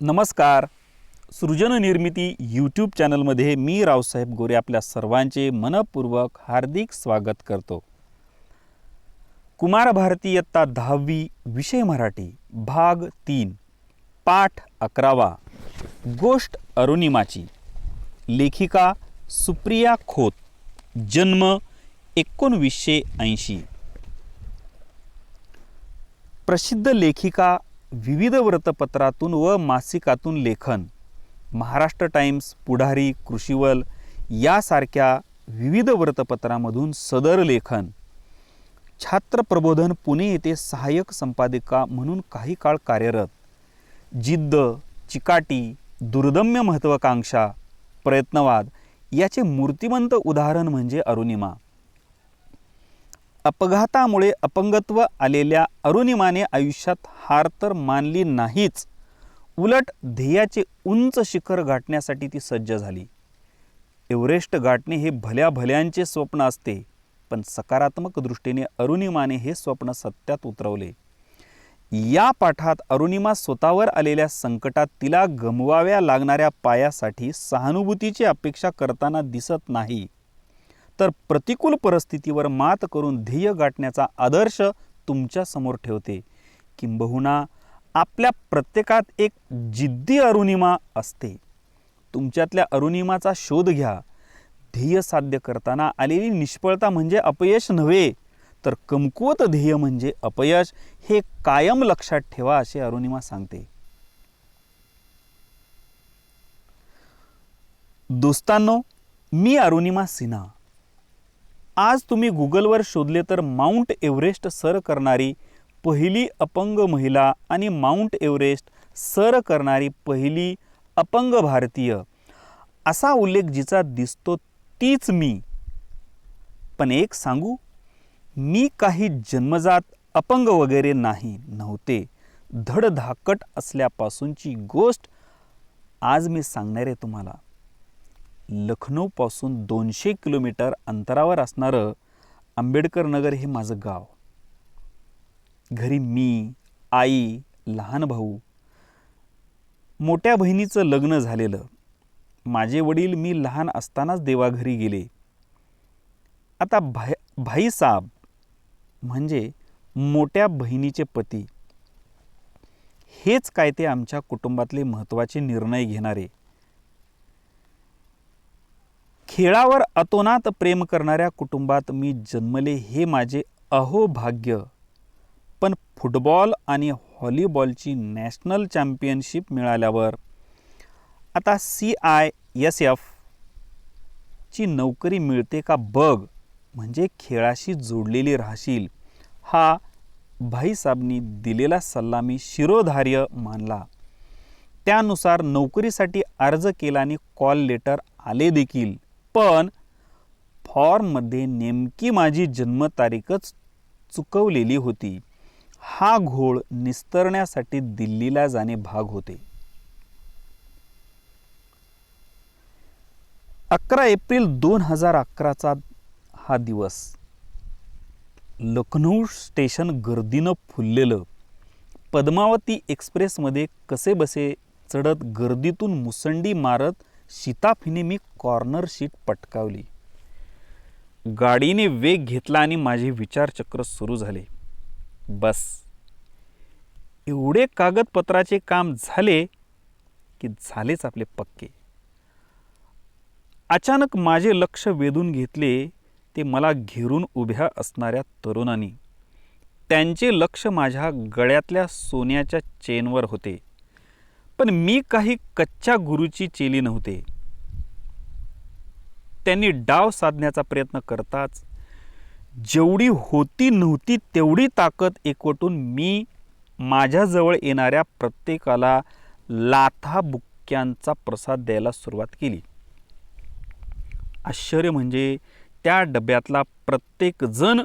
नमस्कार. सृजन निर्मिती यूट्यूब चॅनलमध्ये मी रावसाहेब गोरे आपल्या सर्वांचे मनपूर्वक हार्दिक स्वागत करतो. कुमार भारती इयत्ता दहावी विषय मराठी भाग तीन पाठ अकरावा. गोष्ट अरुणिमाची. लेखिका सुप्रिया खोत. जन्म एकोणवीसशे ऐंशी. प्रसिद्ध लेखिका विविध वृत्तपत्रातून व मासिकातून लेखन महाराष्ट्र टाइम्स पुढारी कृषीवल यासारख्या विविध वृत्तपत्रामधून सदर लेखन. छात्र प्रबोधन पुणे येथे सहाय्यक संपादिका म्हणून काही काळ कार्यरत. जिद्द चिकाटी दुर्दम्य महत्त्वाकांक्षा प्रयत्नवाद याचे मूर्तिमंत उदाहरण म्हणजे अरुणिमा. अपघातामुळे अपंगत्व आलेल्या अरुणिमाने आयुष्यात हार तर मानली नाहीच. उलट ध्येयाचे उंच शिखर गाठण्यासाठी ती सज्ज झाली. एव्हरेस्ट गाठणे हे भल्या भल्यांचे स्वप्न असते पण सकारात्मक दृष्टीने अरुणिमाने हे स्वप्न सत्यात उतरवले. या पाठात अरुणिमा स्वतःवर आलेल्या संकटात तिला गमवाव्या लागणाऱ्या पायासाठी सहानुभूतीची अपेक्षा करताना दिसत नाही. तर प्रतिकूल परिस्थितीवर मात करून ध्येय गाठण्याचा आदर्श तुमच्यासमोर ठेवते. किंबहुना आपल्या प्रत्येकात एक जिद्दी अरुणिमा असते. तुमच्यातल्या अरुणिमाचा शोध घ्या. ध्येय साध्य करताना आलेली निष्फळता म्हणजे अपयश नव्हे तर कमकुवत ध्येय म्हणजे अपयश हे कायम लक्षात ठेवा असे अरुणिमा सांगते. दोस्तांनो मी अरुणिमा सिन्हा. आज तुम्ही गुगलवर शोधले तर माउंट एव्हरेस्ट सर करणारी पहिली अपंग महिला आणि माउंट एव्हरेस्ट सर करणारी पहिली अपंग भारतीय. असा उल्लेख जिचा दिसतो तीच मी. पण एक सांगू मी काही जन्मजात अपंग वगैरे नाही नव्हते. धडधाकट असल्यापासूनची गोष्ट आज मी सांगणार आहे तुम्हाला. लखनौपासून दोनशे किलोमीटर अंतरावर असणारं आंबेडकर नगर हे माझं गाव. घरी मी आई लहान भाऊ मोठ्या बहिणीचं लग्न झालेलं. माझे वडील मी लहान असतानाच देवाघरी गेले. आता भाई भाईसाब म्हणजे मोठ्या बहिणीचे पती. हेच काय ते आमच्या कुटुंबातले महत्त्वाचे निर्णय घेणारे. खेळावर अतोनात प्रेम करणाऱ्या कुटुंबात मी जन्मले हे माझे अहोभाग्य. पण फुटबॉल आणि व्हॉलीबॉलची नॅशनल चॅम्पियनशिप मिळाल्यावर आता सी आय एस एफ ची नोकरी मिळते का बघ म्हणजे खेळाशी जोडलेली राहशील. हा भाईसाबनी दिलेला सल्ला मी शिरोधार्य मानला. त्यानुसार नोकरीसाठी अर्ज केला आणि कॉल लेटर आले देखील. पण फॉर्ममध्ये नेमकी माझी जन्मतारीखच चुकवलेली होती. हा घोळ निस्तरण्यासाठी दिल्लीला जाणे भाग होते. अकरा एप्रिल दोन हजार अकराचा हा दिवस. लखनौ स्टेशन गर्दीनं फुललेलं. पद्मावती एक्सप्रेसमध्ये कसे बसे चढत गर्दीतून मुसंडी मारत शिताफीने मी कॉर्नर सीट पटकावली. गाडीने वेग घेतला आणि माझे विचारचक्र सुरू झाले. बस. एवढे कागदपत्राचे काम झाले की झालेच आपले पक्के. अचानक माझे लक्ष वेधून घेतले ते मला घेरून उभ्या असणाऱ्या तरुणांनी. त्यांचे लक्ष माझ्या गळ्यातल्या सोन्याच्या चेनवर होते. पण मी काही कच्च्या गुरुची चेली नव्हते. त्यांनी डाव साधण्याचा प्रयत्न करताच जेवढी होती नव्हती तेवढी ताकद एकवटून मी माझ्याजवळ येणाऱ्या प्रत्येकाला लाथा बुक्क्यांचा प्रसाद द्यायला सुरुवात केली. आश्चर्य म्हणजे त्या डब्यातला प्रत्येकजण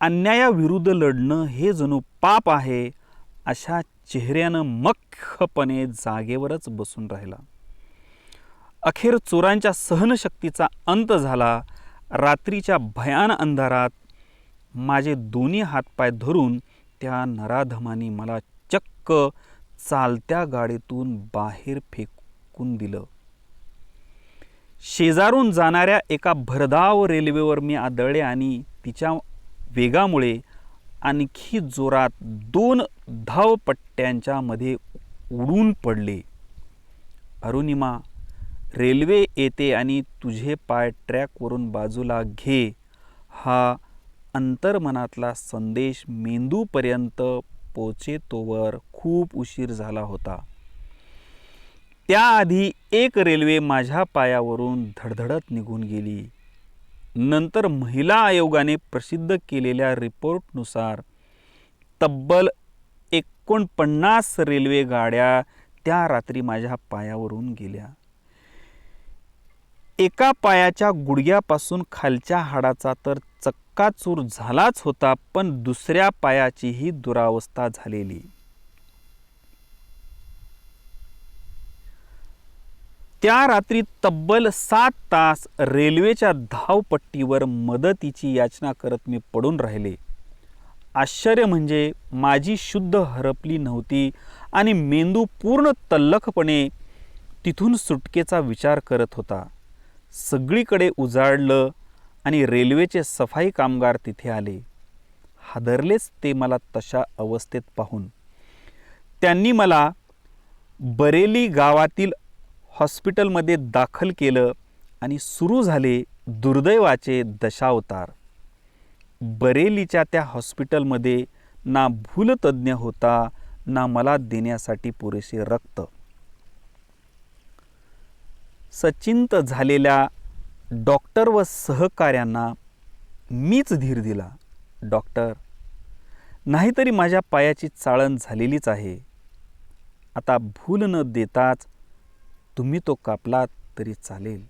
अन्यायाविरुद्ध लढणं हे जणू पाप आहे अशा चेहऱ्यानं मख्खपणे जागेवरच बसून राहिला. अखेर चोरांच्या सहनशक्तीचा अंत झाला. रात्रीच्या भयान अंधारात माझे दोन्ही हातपाय धरून त्या नराधमानी मला चक्क चालत्या गाडीतून बाहेर फेकून दिलं. शेजारून जाणाऱ्या एका भरधाव रेल्वेवर मी आदळले आणि तिच्या वेगामुळे आणखी जोरात दोन धावपट्ट्यांच्या मध्ये उडून पडले. अरुणिमा रेल्वे येते आणि तुझे पाय ट्रॅकवरून बाजूला घे. हा अंतर्मनातला संदेश मेंदूपर्यंत पोचेतोवर खूप उशीर झाला होता. त्याआधी एक रेल्वे माझ्या पायावरून धडधडत निघून गेली. नंतर महिला आयोगाने प्रसिद्ध केलेल्या रिपोर्टनुसार तब्बल एकोणपन्नास रेल्वे गाड्या त्या रात्री माझ्या पायावरून गेल्या. एका पायाच्या गुडघ्यापासून खालच्या हाडाचा तर चक्काचूर झालाच होता पण दुसऱ्या पायाचीही दुरावस्था झालेली. त्या रात्री तब्बल सात तास रेल्वेच्या धावपट्टीवर मदतीची याचना करत मी पडून राहिले. आश्चर्य म्हणजे माझी शुद्ध हरपली नव्हती आणि मेंदू पूर्ण तल्लखपणे तिथून सुटकेचा विचार करत होता. सगळीकडे उजाडलं आणि रेल्वेचे सफाई कामगार तिथे आले. हादरलेच ते मला तशा अवस्थेत पाहून. त्यांनी मला बरेली गावातील हॉस्पिटलमध्ये दाखल केलं आणि सुरू झाले दुर्दैवाचे दशावतार. बरेलीच्या त्या हॉस्पिटलमध्ये ना भूलतज्ज्ञ होता ना मला देण्यासाठी पुरेसे रक्त. सचिंत झालेल्या डॉक्टर व सहकाऱ्यांना मीच धीर दिला. डॉक्टर नाहीतरी माझ्या पायाची चाळण झालेलीच आहे. आता भूल न देताच तुम्ही तो कापलात तरी चालेल.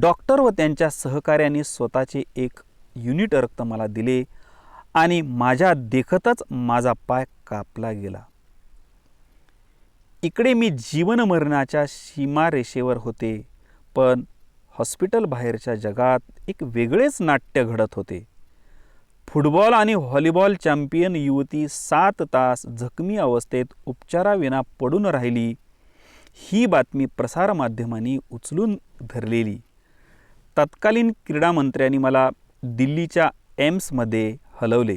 डॉक्टर व त्यांच्या सहकार्याने स्वतःचे एक युनिट रक्त मला दिले आणि माझ्या देखतच माझा पाय कापला गेला. इकडे मी जीवन मरणाच्या सीमारेषेवर होते पण हॉस्पिटल बाहेरच्या जगात एक वेगळेच नाट्य घडत होते. फुटबॉल आणि व्हॉलीबॉल चॅम्पियन युवती सात तास जखमी अवस्थेत उपचाराविना पडून राहिली. ही बातमी प्रसारमाध्यमांनी उचलून धरलेली. तत्कालीन क्रीडा मंत्र्यांनी मला दिल्लीच्या एम्समध्ये हलवले.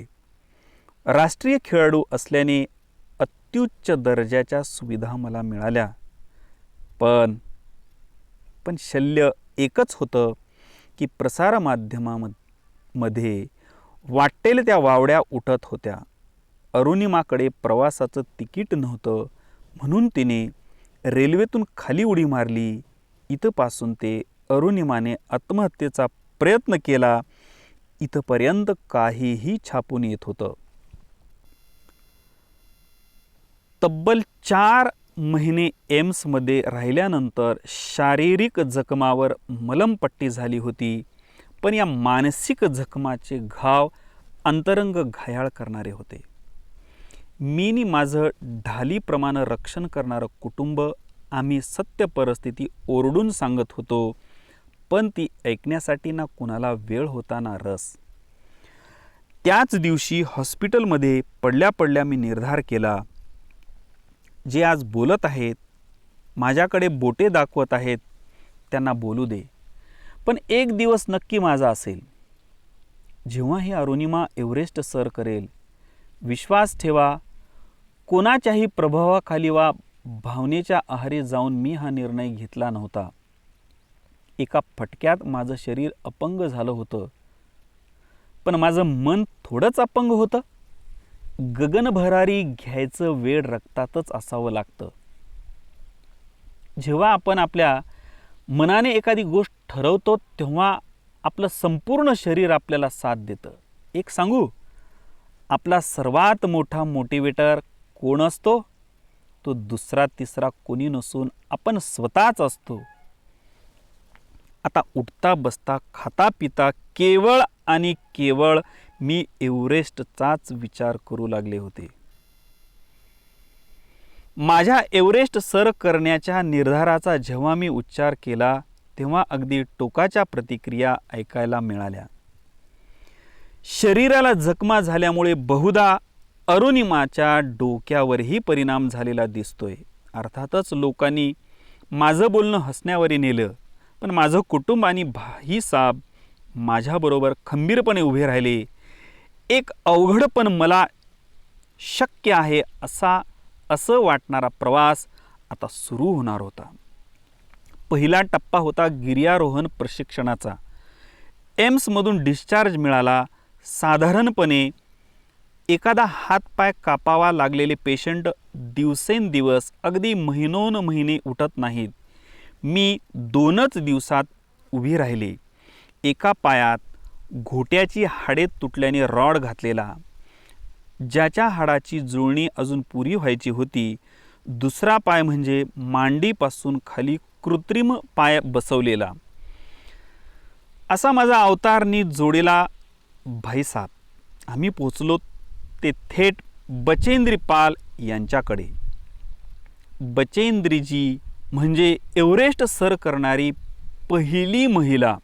राष्ट्रीय खेळाडू असल्याने अत्युच्च दर्जाच्या सुविधा मला मिळाल्या. पण पण शल्य एकच होतं की प्रसारमाध्यमामध्ये वाटेल त्या वावड्या उठत होत्या. अरुणिमाकडे प्रवासाचं तिकीट नव्हतं म्हणून तिने रेल्वेतून खाली उडी मारली. इथपासून ते अरुणिमाने आत्महत्येचा प्रयत्न केला. इथपर्यंत काहीही छापून येत होतं. तब्बल चार महिने एम्समध्ये राहिल्यानंतर शारीरिक जखमावर मलमपट्टी झाली होती. पण या मानसिक जखमाचे घाव अंतरंग घायाळ करणारे होते. मीनी माझं ढालीप्रमाणे रक्षण करणारं कुटुंब आम्ही सत्य परिस्थिती ओरडून सांगत होतो पण ती ऐकण्यासाठी ना कुणाला वेळ होता ना रस. त्याच दिवशी हॉस्पिटलमध्ये पडल्या पडल्या मी निर्धार केला. जे आज बोलत आहेत माझ्याकडे बोटे दाखवत आहेत त्यांना बोलू दे. पण एक दिवस नक्की माझा असेल. जेव्हा ही अरुणिमा एव्हरेस्ट सर करेल विश्वास ठेवा कोणाच्याही प्रभावाखाली वा भावनेच्या आहारी जाऊन मी हा निर्णय घेतला नव्हता. एका फटक्यात माझं शरीर अपंग झालं होतं. पण माझं मन थोडंच अपंग होतं. गगनभरारी घ्यायचं वेळ रक्तातच असावं लागतं. जेव्हा आपण आपल्या मनाने एखादी गोष्ट ठरवतो तेव्हा आपलं संपूर्ण शरीर आपल्याला साथ देतं. एक सांगू? आपला सर्वात मोठा मोटिवेटर कोण असतो? तो दुसरा तिसरा कोणी नसून आपण स्वतःच असतो. आता उठता बसता खाता पिता केवळ आणि केवळ मी एव्हरेस्टचाच विचार करू लागले होते. माझ्या एव्हरेस्ट सर करण्याच्या निर्धाराचा जेव्हा मी उच्चार केला तेव्हा अगदी टोकाच्या प्रतिक्रिया ऐकायला मिळाल्या. शरीराला जखमा झाल्यामुळे बहुधा अरुणिमाच्या डोक्यावरही परिणाम झालेला दिसतोय. अर्थातच लोकांनी माझं बोलणं हसण्यावरी नेलं पण माझं कुटुंब आणि भाई साब माझ्याबरोबर खंबीरपणे उभे राहिले. एक अवघड पण मला शक्य आहे असा असं वाटणारा प्रवास आता सुरू होणार होता. पहिला टप्पा होता गिर्यारोहण प्रशिक्षणाचा. एम्समधून डिस्चार्ज मिळाला साधारणपणे एखादा हातपाय कापावा लागलेले पेशंट दिवसेंदिवस अगदी महिनोन महिने उठत नाहीत. मी दोनच दिवसात उभी राहिले. एका पायात घोट्याची हाडे तुटल्याने रॉड घातलेला. ज्याच्या हाडाची जुळणी अजून पुरी व्हायची होती दुसरा पाय म्हणजे मांडीपासून खाली कृत्रिम पाय बसवलेला. असा माझा अवतारनी जोडेला भाईसाब आम्ही पोचलो ते थेट बचेंद्री पाल यांच्याकडे. बचेंद्रीजी म्हणजे एव्हरेस्ट सर करणारी पहिली महिला.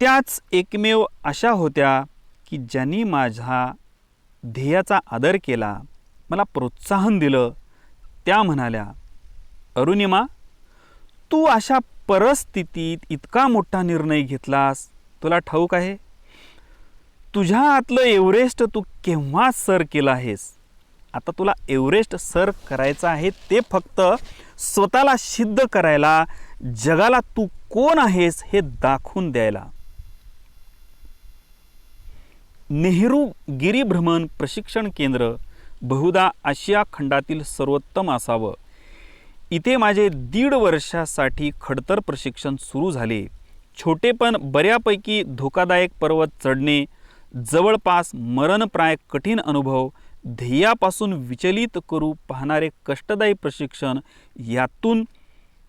त्याच एकमेव अशा होत्या की ज्यांनी माझ्या ध्येयाचा आदर केला मला प्रोत्साहन दिलं. त्या म्हणाल्या अरुणिमा तू अशा परिस्थितीत इतका मोठा निर्णय घेतलास तुला ठाऊक आहे? तुझ्या आतलं एव्हरेस्ट तू केव्हा सर केलं आहेस? आता तुला एव्हरेस्ट सर करायचं आहे ते फक्त स्वतःला सिद्ध करायला जगाला तू कोण आहेस हे दाखवून द्यायला. नेहरू गिरीभ्रमण प्रशिक्षण केंद्र बहुधा आशिया खंडातील सर्वोत्तम असावं. इथे माझे दीड वर्षासाठी खडतर प्रशिक्षण सुरू झाले. छोटे पण बऱ्यापैकी धोकादायक पर्वत चढणे जवळपास मरणप्राय कठीण अनुभव ध्येयापासून विचलित करू पाहणारे कष्टदायी प्रशिक्षण यातून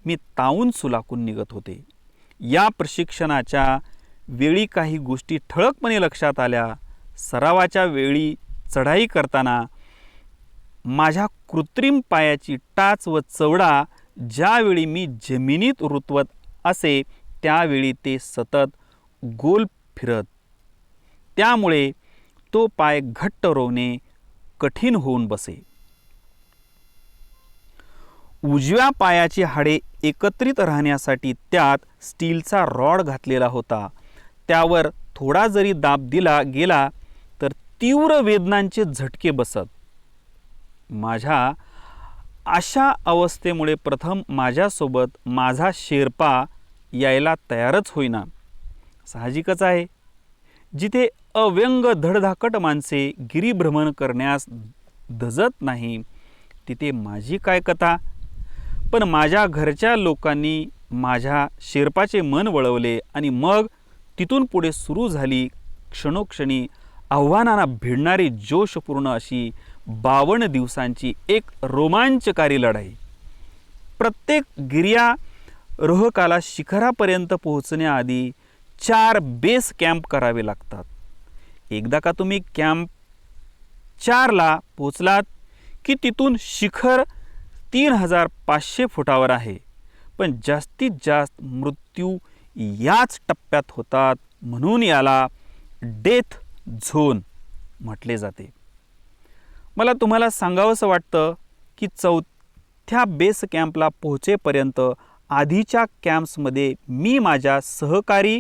मी तावून सुलाकून निघत होते. या प्रशिक्षणाच्या वेळी काही गोष्टी ठळकपणे लक्षात आल्या. सरावाच्या वेळी चढाई करताना माझ्या कृत्रिम पायाची टाच व चवडा ज्यावेळी मी जमिनीत रुतवत असे त्यावेळी ते सतत गोल फिरत त्यामुळे तो पाय घट्ट रोवणे कठीण होऊन बसे. उजव्या पायाची हाडे एकत्रित राहण्यासाठी त्यात स्टीलचा रॉड घातलेला होता. त्यावर थोडा जरी दाब दिला गेला तर तीव्र वेदनांचे झटके बसत. माझ्या अशा अवस्थेमुळे प्रथम माझ्यासोबत माझा शेर्पा यायला तयारच होईना. साहजिकच आहे. जिथे अव्यंग धडधाकट माणसे गिरीभ्रमण करण्यास धजत नाही तिथे माझी काय कथा? पण माझ्या घरच्या लोकांनी माझ्या शेर्पाचे मन वळवले आणि मग तिथून पुढे सुरू झाली क्षणोक्षणी आव्हानांना भिडणारी जोशपूर्ण अशी बावन्न दिवसांची एक रोमांचकारी लढाई. प्रत्येक गिर्या रोहकाला शिखरापर्यंत पोहोचण्याआधी चार बेस कॅम्प करावे लागतात. एकदा का तुम्ही कॅम्प चारला पोचलात की तिथून शिखर तीन हजार पाचशे फुटावर आहे पण जास्तीत जास्त मृत्यू याच टप्प्यात होतात म्हणून याला डेथ झोन म्हटले जाते. मला तुम्हाला सांगावंसं वाटतं की चौथ्या बेस कॅम्पला पोहोचेपर्यंत आधीच्या कॅम्प्समध्ये मी माझ्या सहकारी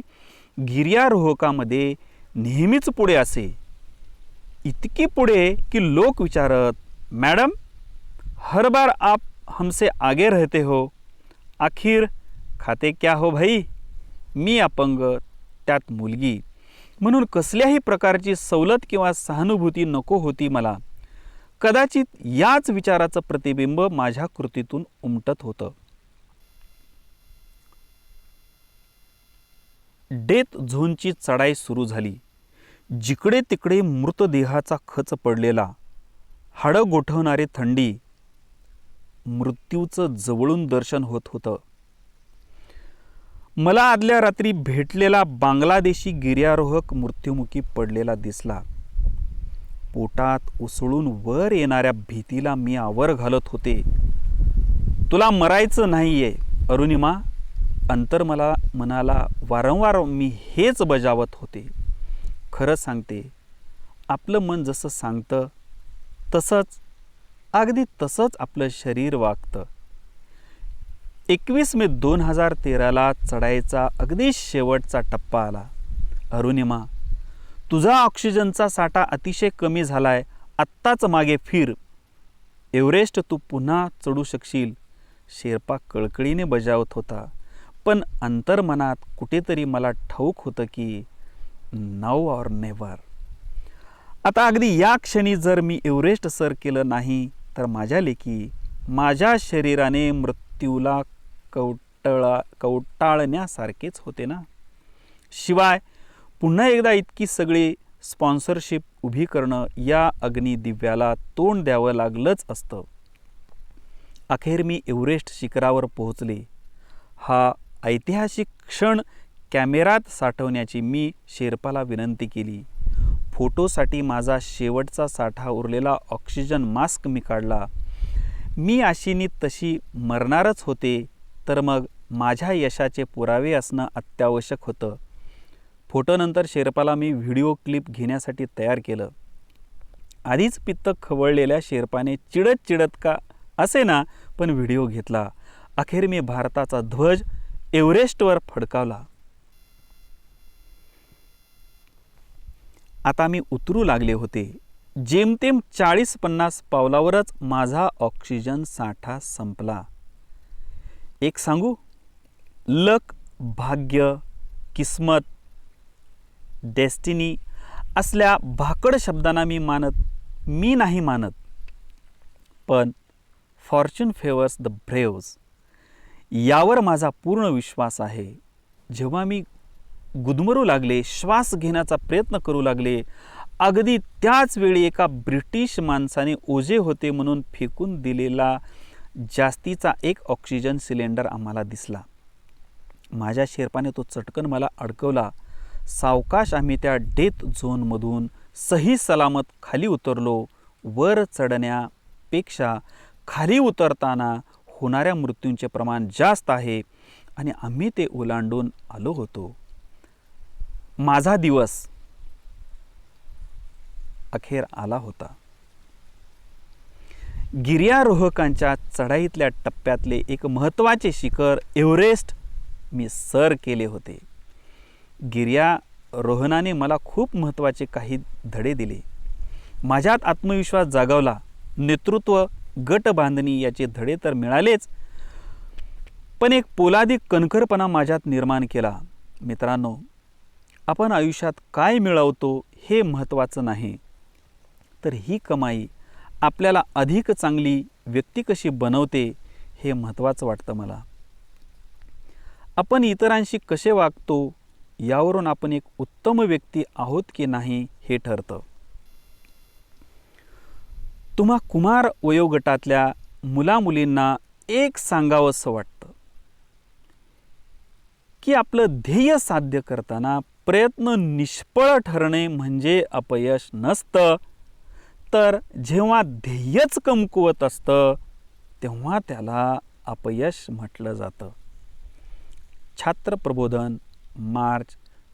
गिर्यारोहकामध्ये नेहमीच पुढे असे. इतकी पुढे की लोक विचारत मॅडम हर बार आप हमसे आगे रहते हो? आखिर खाते क्या हो भाई? मी अपंग त्यात मुलगी. म्हणून कसल्याही प्रकारची सवलत किंवा सहानुभूती नको होती मला. कदाचित याच विचाराचं प्रतिबिंब माझ्या कृतीतून उमटत होतं. डेथ झोनची चढाई सुरू झाली. जिकडे तिकडे मृतदेहाचा खच पडलेला हाडं गोठवणारी थंडी मृत्यूचं जवळून दर्शन होत होतं. मला आदल्या रात्री भेटलेला बांगलादेशी गिर्यारोहक मृत्युमुखी पडलेला दिसला. पोटात उसळून वर येणाऱ्या भीतीला मी आवर घालत होते. तुला मरायचं नाहीये अरुणिमा. अंतर मला मनाला वारंवार मी हेच बजावत होते. खरं सांगते आपलं मन जसं सांगतं तसंच अगदी तसंच आपलं शरीर वागतं. एकवीस मे दोन हजार तेराला चढाईचा अगदी शेवटचा टप्पा आला. अरुणिमा तुझा ऑक्सिजनचा साठा अतिशय कमी झालाय आत्ताच मागे फिर. एव्हरेस्ट तू पुन्हा चढू शकशील शेर्पा कळकळीने बजावत होता. पण अंतर्मनात कुठेतरी मला ठाऊक होतं की नाव ऑर नेव्हर आता अगदी या क्षणी जर मी एव्हरेस्ट सर केलं नाही तर माझ्या लेखी माझ्या शरीराने मृत्यूला कवटळा कवटाळण्यासारखेच होते ना. शिवाय पुन्हा एकदा इतकी सगळी स्पॉन्सरशिप उभी करणं या अग्निदिव्याला तोंड द्यावं लागलंच असतं. अखेर मी एव्हरेस्ट शिखरावर पोहोचले. हा ऐतिहासिक क्षण कॅमेरात साठवण्याची मी शेर्पाला विनंती केली. फोटोसाठी माझा शेवटचा साठा उरलेला ऑक्सिजन मास्क मी काढला. मी आशिनी तशी मरणारच होते तर मग माझ्या यशाचे पुरावे असणं अत्यावश्यक होतं. फोटोनंतर शेर्पाला मी व्हिडिओ क्लिप घेण्यासाठी तयार केलं. आधीच पित्त खवळलेल्या शेर्पाने चिडत चिडत का असे ना पण व्हिडिओ घेतला. अखेर मी भारताचा ध्वज एव्हरेस्टवर फडकावला. आता मी उतरू लागले होते. जेमतेम चाळीस पन्नास पावलावरच माझा ऑक्सिजन साठा संपला. एक सांगू? लक भाग्य किस्मत डेस्टिनी असल्या भाकड शब्दांना मी मानत मी नाही मानत. पण फॉर्च्यून फेवर्स द ब्रेव्स यावर माझा पूर्ण विश्वास आहे. जेव्हा मी गुदमरू लागले श्वास घेण्याचा प्रयत्न करू लागले अगदी त्याच वेळी एका ब्रिटिश माणसाने ओझे होते म्हणून फेकून दिलेला जास्तीचा एक ऑक्सिजन सिलेंडर आम्हाला दिसला. माझ्या शेर्पाने तो चटकन मला अडकवला. सावकाश आम्ही त्या डेथ झोनमधून सही सलामत खाली उतरलो. वर चढण्यापेक्षा खाली उतरताना होणाऱ्या मृत्यूंचे प्रमाण जास्त आहे आणि आम्ही ते ओलांडून आलो होतो. माझा दिवस अखेर आला होता. गिर्यारोहकांच्या चढाईतल्या टप्प्यातले एक महत्त्वाचे शिखर एव्हरेस्ट मी सर केले होते. गिर्यारोहणाने मला खूप महत्त्वाचे काही धडे दिले. माझ्यात आत्मविश्वास जागवला नेतृत्व गट बांधणी याचे धडे तर मिळालेच पण एक पोलादी कणखरपणा माझ्यात निर्माण केला. मित्रांनो आपण आयुष्यात काय मिळवतो हे महत्त्वाचं नाही. तर ही कमाई आपल्याला अधिक चांगली व्यक्ती कशी बनवते हे महत्त्वाचं वाटतं मला. आपण इतरांशी कसे वागतो यावरून आपण एक उत्तम व्यक्ती आहोत की नाही हे ठरतं. तुम्हा कुमार वयोगटातल्या मुलामुलींना एक सांगावंसं वाटतं. की आपलं ध्येय साध्य करताना प्रयत्न निष्फळ ठरणे म्हणजे अपयश नसतं. तर जेव्हा ध्येयच कमकुवत असतं तेव्हा त्याला अपयश म्हटलं जातं. छात्र प्रबोधन मार्च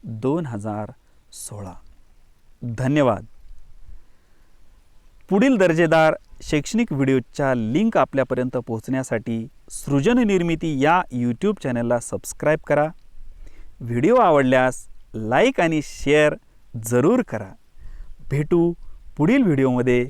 दोन हजार सोळा. धन्यवाद. पुढील दर्जेदार शैक्षणिक व्हिडिओच्या लिंक आपल्यापर्यंत पोहोचण्यासाठी सृजन निर्मिती या यूट्यूब चॅनलला सबस्क्राईब करा. व्हिडिओ आवडल्यास लाईक आणि शेअर जरूर करा. भेटू पुढील व्हिडिओमध्ये.